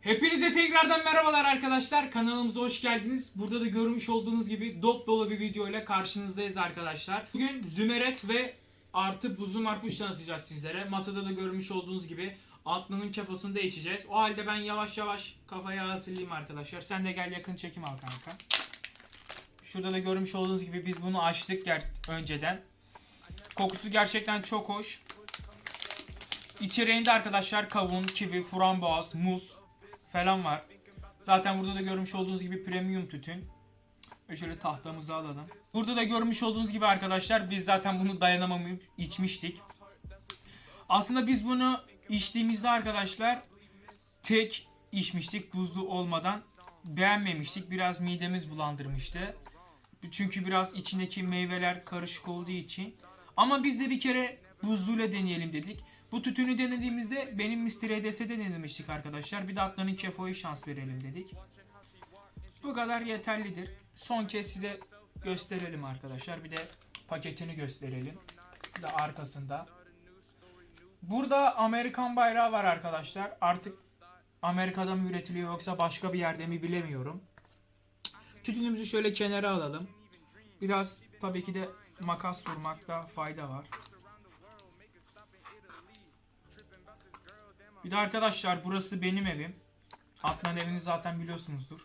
Hepinize tekrardan merhabalar arkadaşlar. Kanalımıza hoş geldiniz. Burada da görmüş olduğunuz gibi dop dolu bir video ile karşınızdayız arkadaşlar. Bugün zümeret ve artı buzlu marpuç tanıtacağız sizlere. Masada da görmüş olduğunuz gibi Atlı'nın kefosunu da içeceğiz. O halde ben yavaş yavaş kafayı hazırlayayım arkadaşlar. Sen de gel yakın çekim al kanka. Şurada da görmüş olduğunuz gibi biz bunu açtık önceden. Kokusu gerçekten çok hoş. İçeriğinde arkadaşlar kavun, kivi, frambuaz, muz falan var. Zaten burada da görmüş olduğunuz gibi premium tütün. Ve şöyle tahtamızı alalım. Burada da görmüş olduğunuz gibi arkadaşlar biz zaten bunu dayanamamayıp içmiştik. Aslında biz bunu içtiğimizde arkadaşlar tek içmiştik buzlu olmadan. Beğenmemiştik. Biraz midemiz bulandırmıştı. Çünkü biraz içindeki meyveler karışık olduğu için. Ama biz de bir kere buzluyla deneyelim dedik. Bu tütünü denediğimizde benim Mr. EDS'de denemiştik arkadaşlar. Bir de Atlan'ın Kefo'ya şans verelim dedik. Bu kadar yeterlidir. Son kez size gösterelim arkadaşlar. Bir de paketini gösterelim. Bir de arkasında. Burada Amerikan bayrağı var arkadaşlar. Artık Amerika'da mı üretiliyor yoksa başka bir yerde mi bilemiyorum. Tütünümüzü şöyle kenara alalım. Biraz tabii ki de makas vurmakta fayda var. Bir de arkadaşlar burası benim evim. Atlan evini zaten biliyorsunuzdur.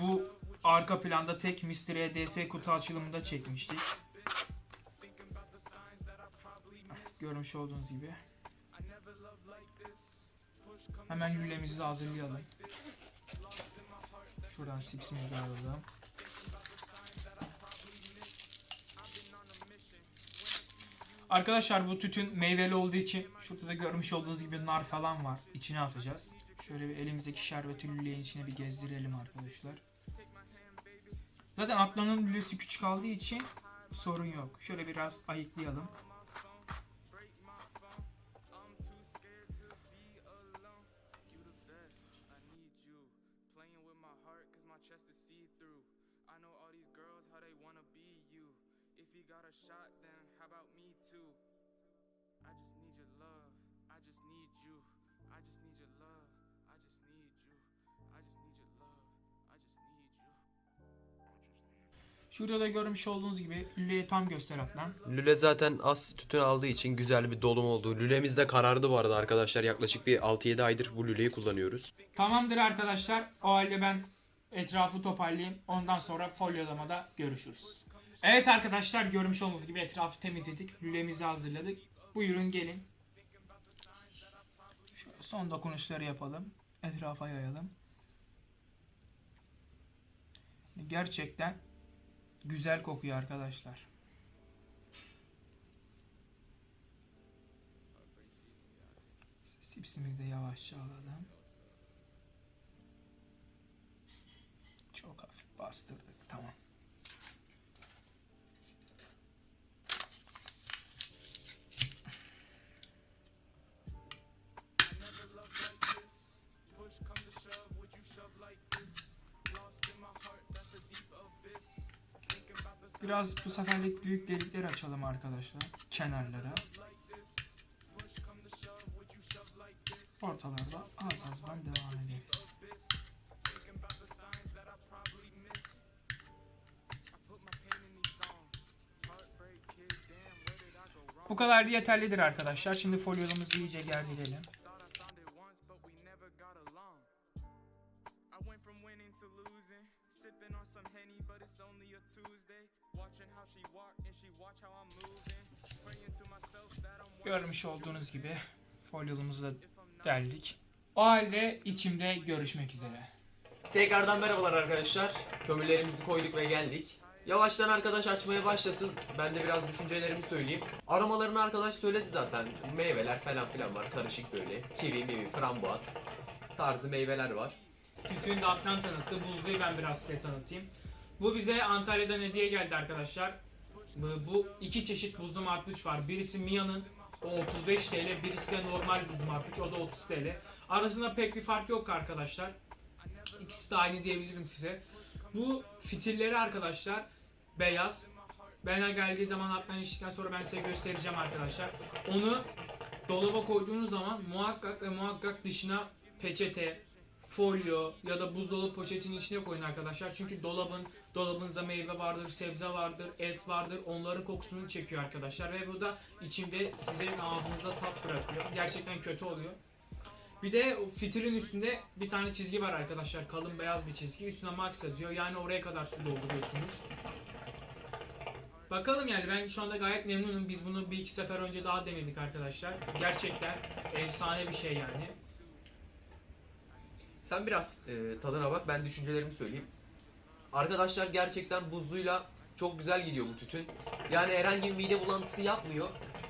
Bu arka planda tek Mr. EDS kutu açılımında çekmiştik. Görmüş olduğunuz gibi. Hemen lülemizi de hazırlayalım. Şuradan sipsimizi alalım. Arkadaşlar bu tütün meyveli olduğu için şurada da görmüş olduğunuz gibi nar falan var. İçine atacağız. Şöyle bir elimizdeki şerbeti lüleyin içine bir gezdirelim arkadaşlar. Zaten atlanın lülesi küçük kaldığı için sorun yok. Şöyle biraz ayıklayalım. I know all these girls how they wanna be you. If you got a shot, then too? I just need your love. I just need you. I just need your love. I just need you. I just need your love. I just need you. Şurada da görmüş olduğunuz gibi lüleyi tam göster atlan. Lüle zaten az tütün aldığı için güzel bir dolum oldu. Lülemiz de karardı bu arada arkadaşlar. Yaklaşık bir 6-7 aydır bu lüleyi kullanıyoruz. Tamamdır arkadaşlar. O halde ben etrafı toparlayayım. Ondan sonra folyolamada görüşürüz. Evet arkadaşlar görmüş olduğunuz gibi etrafı temizledik. Lülemizi hazırladık. Buyurun gelin. Şöyle son dokunuşları yapalım. Etrafa yayalım. Gerçekten güzel kokuyor arkadaşlar. Sipsimizi de yavaşça alalım. Çok hafif bastırdık. Tamam. Biraz bu seferlik büyük delikler açalım arkadaşlar. Kenarlara. Ortalarda az azdan devam ederiz. Bu kadar yeterlidir arkadaşlar. Şimdi folyolumuzu iyice gerdirelim. Sipping on some henny, but it's only a Tuesday. Watching how she walk and she watch how I'm moving. Praying to myself that I'm Görmüş olduğunuz gibi folyolumuzu da deldik. O halde içimde görüşmek üzere. Tekrardan merhabalar arkadaşlar. Kömürlerimizi koyduk ve geldik. Yavaştan arkadaş açmaya başlasın. Ben de biraz düşüncelerimi söyleyeyim. Aromalarını arkadaş söyledi zaten. Meyveler falan filan var. Karışık böyle. Kivi, mivi, frambuaz tarzı meyveler var. Tütünü de Atlan tanıttı. Buzluyu ben biraz size tanıtayım. Bu bize Antalya'dan hediye geldi arkadaşlar. Bu, bu iki çeşit buzlu marpuç var. Birisi Mia'nın o 35 TL, birisi de normal buzlu marpuç o da 30 TL. Arasında pek bir fark yok arkadaşlar. İkisi de aynı diyebilirim size. Bu fitilleri arkadaşlar beyaz. Bana geldiği zaman Atlan içtikten sonra ben size göstereceğim arkadaşlar. Onu dolaba koyduğunuz zaman muhakkak ve muhakkak dışına peçete, folyo ya da buzdolabı poşetinin içine koyun arkadaşlar. Çünkü dolabın dolabınızda meyve vardır, sebze vardır, et vardır. Onların kokusunu çekiyor arkadaşlar ve bu da içinde sizin ağzınıza tat bırakıyor. Gerçekten kötü oluyor. Bir de fitilin üstünde bir tane çizgi var arkadaşlar. Kalın beyaz bir çizgi. Üstüne max yazıyor. Yani oraya kadar su dolduruyorsunuz. Bakalım yani ben şu anda gayet memnunum. Biz bunu bir iki sefer önce daha denedik arkadaşlar. Gerçekten efsane bir şey yani. Sen biraz e, tadına bak ben düşüncelerimi söyleyeyim. Arkadaşlar gerçekten buzluyla çok güzel gidiyor bu tütün. Yani herhangi bir mide bulantısı yapmıyor.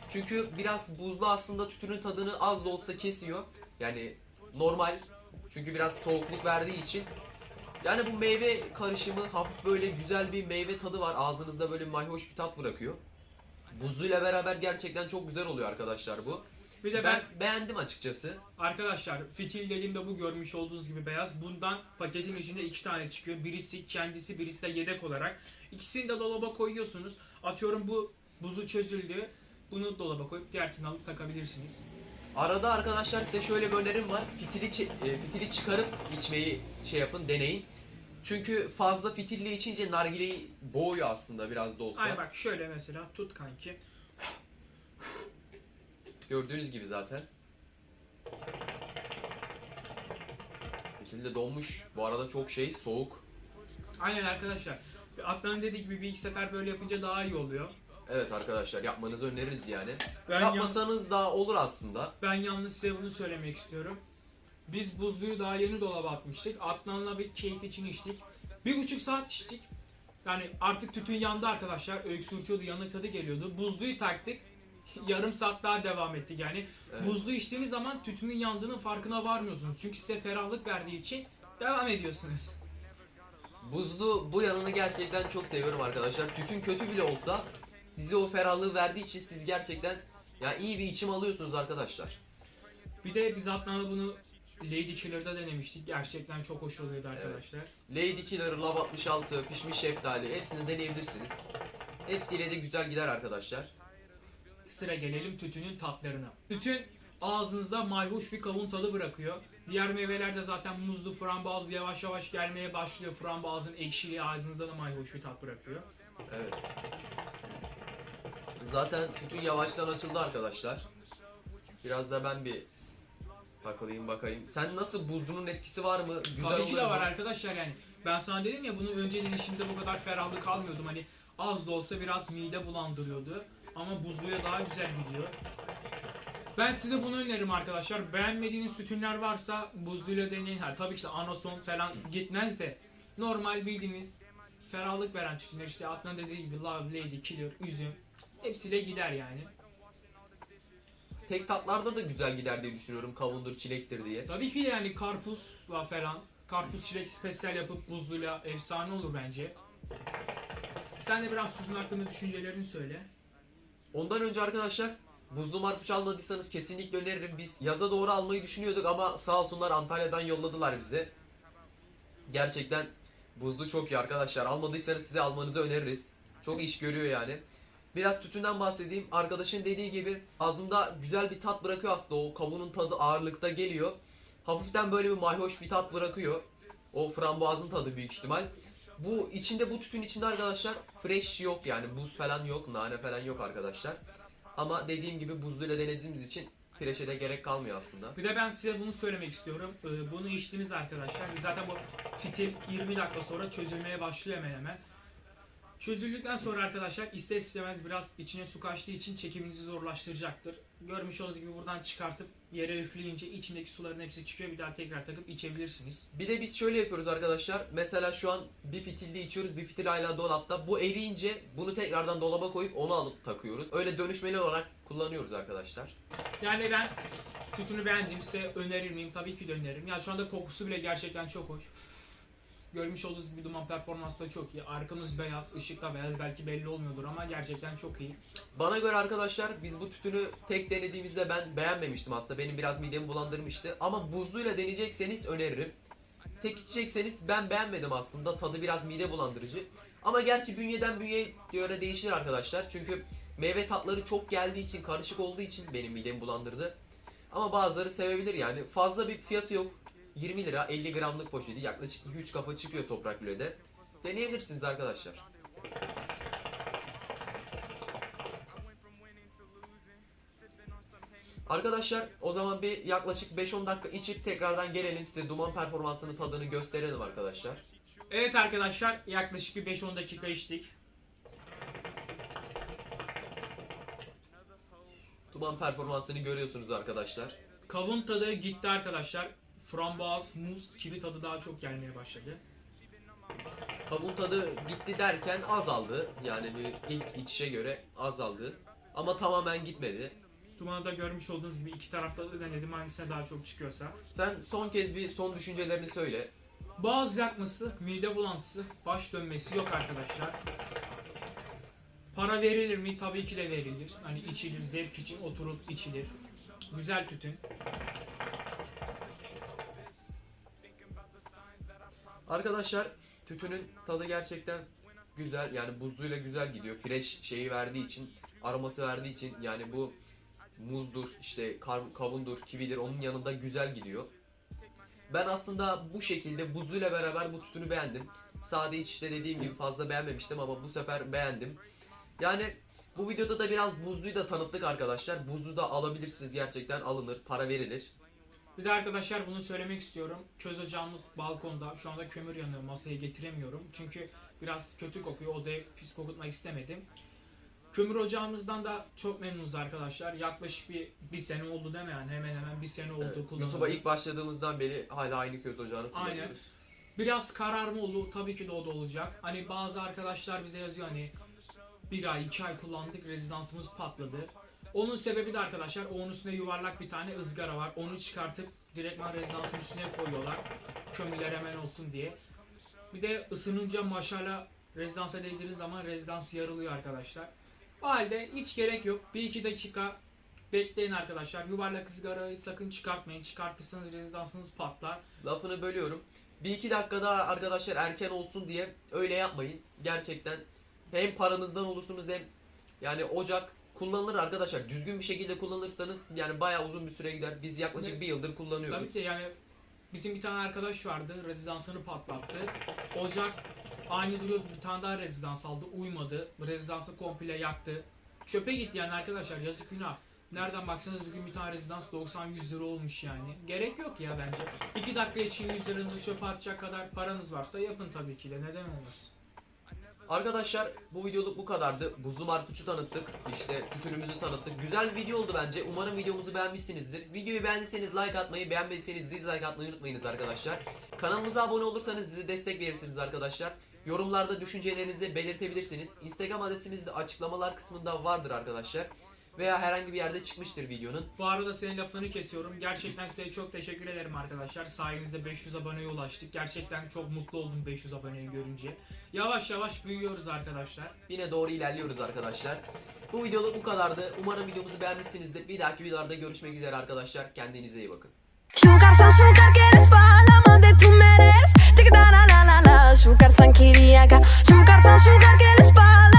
Çünkü biraz buzlu aslında tütünün tadını az da olsa kesiyor. Yani normal. Çünkü biraz soğukluk verdiği için. Yani bu meyve karışımı hafif böyle güzel bir meyve tadı var. Ağzınızda böyle mayhoş bir tat bırakıyor. Buzluyla beraber gerçekten çok güzel oluyor arkadaşlar bu. Bir de ben, Ben beğendim açıkçası. arkadaşlar fitil dediğimde bu görmüş olduğunuz gibi beyaz. Bundan paketin içinde iki tane çıkıyor. Birisi kendisi birisi de yedek olarak. İkisini de dolaba koyuyorsunuz. Atıyorum bu buzu çözüldü. Bunu dolaba koyup diğerkini alıp takabilirsiniz. Arada arkadaşlar size şöyle bir önerim var. Fitili e, fitili çıkarıp içmeyi şey yapın, deneyin. Çünkü fazla fitilli içince nargileyi boğuyor aslında biraz da olsa. Ay bak şöyle mesela tut kanki. Gördüğünüz gibi zaten. Fitil de donmuş. Bu arada çok şey, soğuk. Aynen arkadaşlar. Atlanın dediği gibi bir iki sefer böyle yapınca daha iyi oluyor. Evet arkadaşlar yapmanızı öneririz yani. Ben, Yapmasanız da olur aslında. ben yalnız size bunu söylemek istiyorum. Biz buzluyu daha yeni dolaba atmıştık. Atlan'la bir keyif için içtik. Bir buçuk saat içtik. Yani artık tütün yandı arkadaşlar. Öksürtüyordu, yanık tadı geliyordu. Buzluyu taktık. Yarım saat daha devam ettik yani. Evet. Buzlu içtiğiniz zaman tütünün yandığının farkına varmıyorsunuz. Çünkü size ferahlık verdiği için devam ediyorsunuz. Buzlu bu yanını gerçekten çok seviyorum arkadaşlar. Tütün kötü bile olsa size o ferahlığı verdiği için siz gerçekten ya iyi bir içim alıyorsunuz arkadaşlar. Bir de biz Atlan'la bunu Lady Killer'da denemiştik. Gerçekten çok hoş oluyordu arkadaşlar. Lady Killer, Love 66, pişmiş şeftali hepsini deneyebilirsiniz. Hepsiyle de güzel gider arkadaşlar. Sıra gelelim tütünün tatlarına. Tütün ağzınızda mayhoş bir kavun tadı bırakıyor. Diğer meyveler de zaten muzlu, frambuazlı yavaş yavaş gelmeye başlıyor. Frambuazın ekşiliği ağzınızda da mayhoş bir tat bırakıyor. Evet. Zaten tütün yavaştan açıldı arkadaşlar. Biraz da ben bir takılayım bakayım. Sen nasıl buzlunun etkisi var mı? Güzel Tabii ki de var arkadaşlar yani. Ben sana dedim ya bunu önce denişimde bu kadar ferahlık almıyordum. Hani az da olsa biraz mide bulandırıyordu. Ama buzluya daha güzel gidiyor. Ben size bunu öneririm arkadaşlar. Beğenmediğiniz tütünler varsa buzluyla deneyin. Ha, tabii ki de anason falan gitmez de normal bildiğiniz ferahlık veren tütünler işte Adnan dediği gibi Love, Lady, Killer, Üzüm hepsiyle gider yani. Tek tatlarda da güzel gider diye düşünüyorum. Kavundur, çilektir diye. Tabii ki de yani karpuzla falan karpuz çilek spesyal yapıp buzluyla efsane olur bence. Sen de biraz tütün hakkında düşüncelerini söyle. Ondan önce arkadaşlar buzlu marpuç almadıysanız kesinlikle öneririm. Biz yaza doğru almayı düşünüyorduk ama sağ olsunlar Antalya'dan yolladılar bize. Gerçekten buzlu çok iyi arkadaşlar. Almadıysanız size almanızı öneririz. Çok iş görüyor yani. Biraz tütünden bahsedeyim. Arkadaşın dediği gibi ağzımda güzel bir tat bırakıyor aslında. O kavunun tadı ağırlıkta geliyor. Hafiften böyle bir mayhoş bir tat bırakıyor. O frambuazın tadı büyük ihtimal. Bu içinde bu tütün içinde arkadaşlar fresh yok yani buz falan yok, nane falan yok arkadaşlar. Ama dediğim gibi buzluyla denediğimiz için fresh'e de gerek kalmıyor aslında. Bir de ben size bunu söylemek istiyorum. Ee, Bunu içtiniz arkadaşlar. Zaten bu fitil 20 dakika sonra çözülmeye başlıyor hemen hemen. Çözüldükten sonra arkadaşlar ister istemez biraz içine su kaçtığı için çekiminizi zorlaştıracaktır. Görmüş olduğunuz gibi buradan çıkartıp yere üfleyince içindeki suların hepsi çıkıyor. Bir daha tekrar takıp içebilirsiniz. Bir de biz şöyle yapıyoruz arkadaşlar. Mesela şu an bir fitilde içiyoruz, bir fitil hala dolapta. Bu eriyince bunu tekrardan dolaba koyup onu alıp takıyoruz. Öyle dönüşmeli olarak kullanıyoruz arkadaşlar. Yani ben tütünü beğendim. Size önerir miyim? Tabii ki de öneririm. Ya şu anda kokusu bile gerçekten çok hoş. Görmüş olduğunuz gibi duman performansı da çok iyi. Arkamız beyaz, ışık da beyaz. Belki belli olmuyordur ama gerçekten çok iyi. Bana göre arkadaşlar biz bu tütünü tek denediğimizde ben beğenmemiştim aslında. Benim biraz midemi bulandırmıştı. Ama buzluyla deneyecekseniz öneririm. Tek içecekseniz ben beğenmedim aslında. Tadı biraz mide bulandırıcı. Ama gerçi bünyeden bünyeye göre değişir arkadaşlar. Çünkü meyve tatları çok geldiği için, karışık olduğu için benim midemi bulandırdı. Ama bazıları sevebilir yani. Fazla bir fiyatı yok. 20 lira 50 gramlık poşeti yaklaşık 2-3 kafa çıkıyor toprak lülede. Deneyebilirsiniz arkadaşlar. Arkadaşlar o zaman bir yaklaşık 5-10 dakika içip tekrardan gelelim size duman performansının tadını gösterelim arkadaşlar. Evet arkadaşlar yaklaşık bir 5-10 dakika içtik. Duman performansını görüyorsunuz arkadaşlar. Kavun tadı gitti arkadaşlar. Frambuaz, muz, kivi tadı daha çok gelmeye başladı. Kavun tadı gitti derken azaldı. Yani bir ilk içişe göre azaldı. Ama tamamen gitmedi. Dumanı da görmüş olduğunuz gibi iki tarafta da denedim hangisine daha çok çıkıyorsa. Sen son kez bir son düşüncelerini söyle. Boğaz yakması, mide bulantısı, baş dönmesi yok arkadaşlar. Para verilir mi? Tabii ki de verilir. Hani içilir, zevk için oturup içilir. Güzel tütün. Arkadaşlar tütünün tadı gerçekten güzel. Yani buzluyla güzel gidiyor. Fresh şeyi verdiği için, aroması verdiği için yani bu muzdur, işte kavundur, kividir onun yanında güzel gidiyor. Ben aslında bu şekilde buzluyla beraber bu tütünü beğendim. Sade içişte dediğim gibi fazla beğenmemiştim ama bu sefer beğendim. Yani bu videoda da biraz buzluyu da tanıttık arkadaşlar. Buzlu da alabilirsiniz gerçekten alınır, para verilir. Bir de arkadaşlar bunu söylemek istiyorum. Köz ocağımız balkonda. Şu anda kömür yanıyor. Masaya getiremiyorum. Çünkü biraz kötü kokuyor. Odayı pis kokutmak istemedim. Kömür ocağımızdan da çok memnunuz arkadaşlar. Yaklaşık bir, bir sene oldu değil mi yani? Hemen hemen bir sene oldu Evet, kullanıldı. YouTube'a ilk başladığımızdan beri hala aynı köz ocağını kullanıyoruz. Biraz kararma oldu. Tabii ki de o da olacak. Hani bazı arkadaşlar bize yazıyor hani bir ay iki ay kullandık rezidansımız patladı. Onun sebebi de arkadaşlar onun üstüne yuvarlak bir tane ızgara var. Onu çıkartıp direktman rezidansın üstüne koyuyorlar. Kömürler hemen olsun diye. Bir de ısınınca maşala rezidansa değdiğiniz zaman rezidans yarılıyor arkadaşlar. O halde hiç gerek yok. Bir iki dakika bekleyin arkadaşlar. Yuvarlak ızgarayı sakın çıkartmayın. Çıkartırsanız rezidansınız patlar. Lafını bölüyorum. Bir iki dakikada arkadaşlar erken olsun diye öyle yapmayın. Gerçekten hem paranızdan olursunuz hem yani ocak kullanılır arkadaşlar. Düzgün bir şekilde kullanırsanız yani bayağı uzun bir süre gider. Biz yaklaşık Ve- bir yıldır kullanıyoruz. Tabii ki yani bizim bir tane arkadaş vardı rezidansını patlattı. Ocak aynı duruyordu bir tane daha rezidans aldı uymadı. Rezidansı komple yaktı. Çöpe gitti yani arkadaşlar yazık günah. Nereden baksanız bugün bir tane rezidans 90-100 lira olmuş yani. Gerek yok ya bence. 2 dakika için 100 liranızı çöpe atacak kadar paranız varsa yapın tabii ki de neden olmasın. Arkadaşlar bu videoluk bu kadardı. Buzlu marpuçu tanıttık. İşte tütünümüzü tanıttık. Güzel bir video oldu bence. Umarım videomuzu beğenmişsinizdir. Videoyu beğendiyseniz like atmayı, beğenmediyseniz dislike atmayı unutmayınız arkadaşlar. Kanalımıza abone olursanız bize destek verirsiniz arkadaşlar. Yorumlarda düşüncelerinizi belirtebilirsiniz. Instagram adresimiz de açıklamalar kısmında vardır arkadaşlar. Veya herhangi bir yerde çıkmıştır videonun. Bu arada senin lafını kesiyorum. Gerçekten size çok teşekkür ederim arkadaşlar. Sayenizde 500 aboneye ulaştık. Gerçekten çok mutlu oldum 500 aboneyi görünce. Yavaş yavaş büyüyoruz arkadaşlar. Yine doğru ilerliyoruz arkadaşlar. Bu videoluk bu kadardı. Umarım videomuzu beğenmişsinizdir. Bir dahaki videolarda görüşmek üzere arkadaşlar. Kendinize iyi bakın. Sugar san sugar que eres pa' la amante tú me eres Tic da la la la la Sugar san kiriaka Sugar san sugar que eres pa' la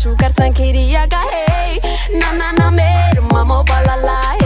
machucar sen quería caer. Na na na mer, mamo balala.